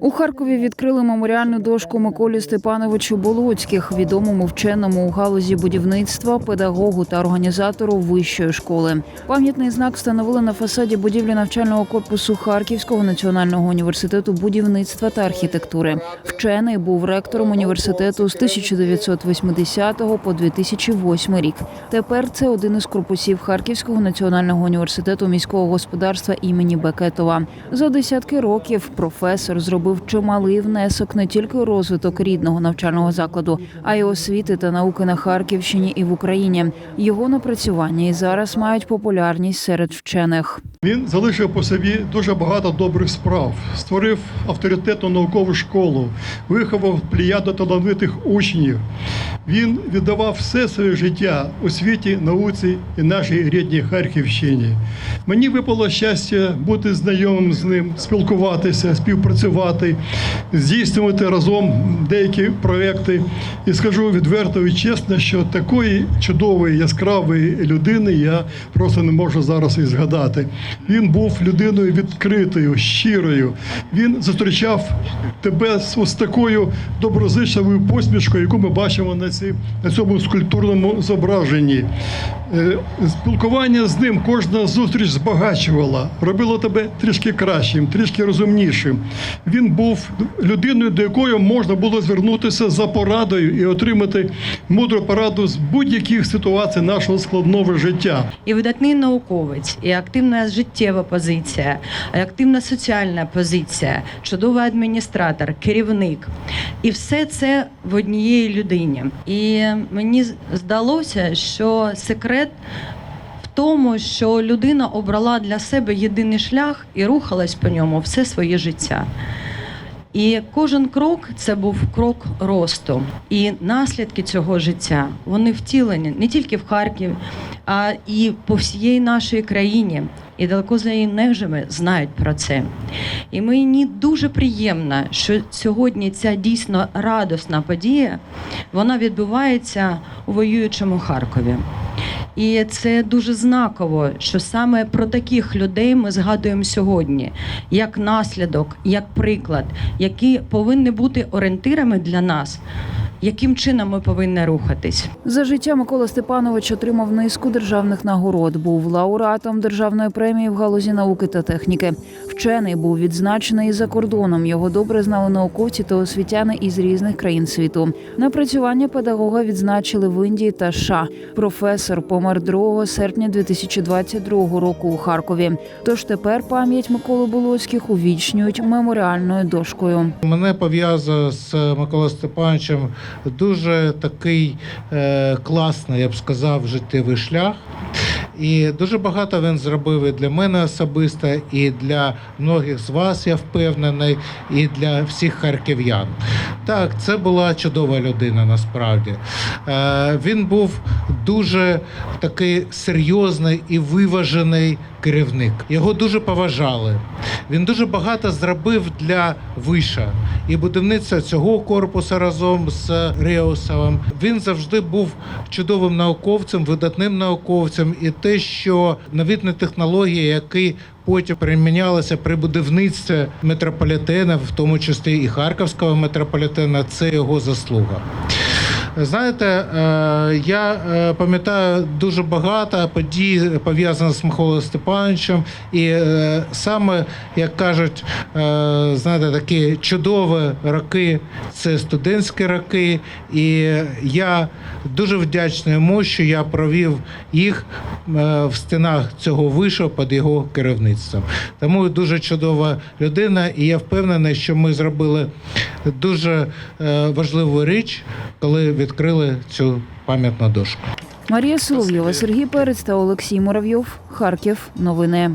У Харкові відкрили меморіальну дошку Миколі Степановичу Болоцьких, відомому вченому у галузі будівництва, педагогу та організатору вищої школи. Пам'ятний знак встановили на фасаді будівлі навчального корпусу Харківського національного університету будівництва та архітектури. Вчений був ректором університету з 1980 по 2008 рік. Тепер це один із корпусів Харківського національного університету міського господарства імені Бекетова. За десятки років професор зробив чималий внесок не тільки у розвиток рідного навчального закладу, а й освіти та науки на Харківщині і в Україні. Його напрацювання і зараз мають популярність серед вчених. Він залишив по собі дуже багато добрих справ, створив авторитетну наукову школу, виховав плеяду талановитих учнів. Він віддавав все своє життя у світі, науці і нашій рідній Харківщині. Мені випало щастя бути знайомим з ним, спілкуватися, співпрацювати, здійснювати разом деякі проекти. І скажу відверто і чесно, що такої чудової, яскравої людини я просто не можу зараз і згадати. Він був людиною відкритою, щирою. Він зустрічав тебе з ось такою доброзичливою посмішкою, яку ми бачимо на, на цьому скульптурному зображенні. Е, Спілкування з ним кожна зустріч збагачувала, робила тебе трішки кращим, трішки розумнішим. Він був людиною, до якої можна було звернутися за порадою і отримати мудру пораду з будь-яких ситуацій нашого складного життя. і видатний науковець, і активна життєва позиція, і активна соціальна позиція, чудовий адміністратор, керівник. І все це в однієї людині. І мені здалося, що секрет. В тому, що людина обрала для себе єдиний шлях і рухалась по ньому все своє життя. І кожен крок це був крок росту. І наслідки цього життя вони втілені не тільки в Харкові, а і по всієї нашій країні. І далеко за її межами знають про це. І мені дуже приємно, що сьогодні ця дійсно радісна подія вона відбувається у воюючому Харкові. І це дуже знаково, що саме про таких людей ми згадуємо сьогодні, як наслідок, як приклад, які повинні бути орієнтирами для нас, яким чином ми повинні рухатись. За життя Микола Степанович отримав низку державних нагород. Був лауреатом державної премії в галузі науки та техніки. Вчений був відзначений і за кордоном. Його добре знали науковці та освітяни із різних країн світу. Напрацювання педагога відзначили в Індії та США. Професор помер 2 серпня 2022 року у Харкові. Тож тепер пам'ять Миколи Болоцьких увічнюють меморіальною дошкою. Мене пов'язує з Миколою Степановичем дуже такий е, класний, я б сказав, життєвий шлях. І дуже багато він зробив і для мене особисто, і для многих з вас, я впевнений, і для всіх харків'ян. Так, це була чудова людина насправді. Е, він був дуже такий серйозний і виважений керівник. Його дуже поважали. Він дуже багато зробив для виша і будівництва цього корпусу разом з Реусовим. Він завжди був чудовим науковцем, видатним науковцем, і те, що новітні технології, які потім примінялися при будівництві метрополітена, в тому числі і харківського метрополітена, це його заслуга. Знаєте, е, я е, пам'ятаю дуже багато подій пов'язаних з Миколою Степановичем, і е, саме як кажуть, знаєте, такі чудові роки це студентські роки, і я дуже вдячний йому, що я провів їх в стінах цього вишу під його керівництвом. Тому дуже чудова людина, і я впевнений, що ми зробили дуже е, важливу річ, коли відкрили цю пам'ятну дошку. Марія Соловйова, Сергій Перець та Олексій Муравйов. Харків. Новини.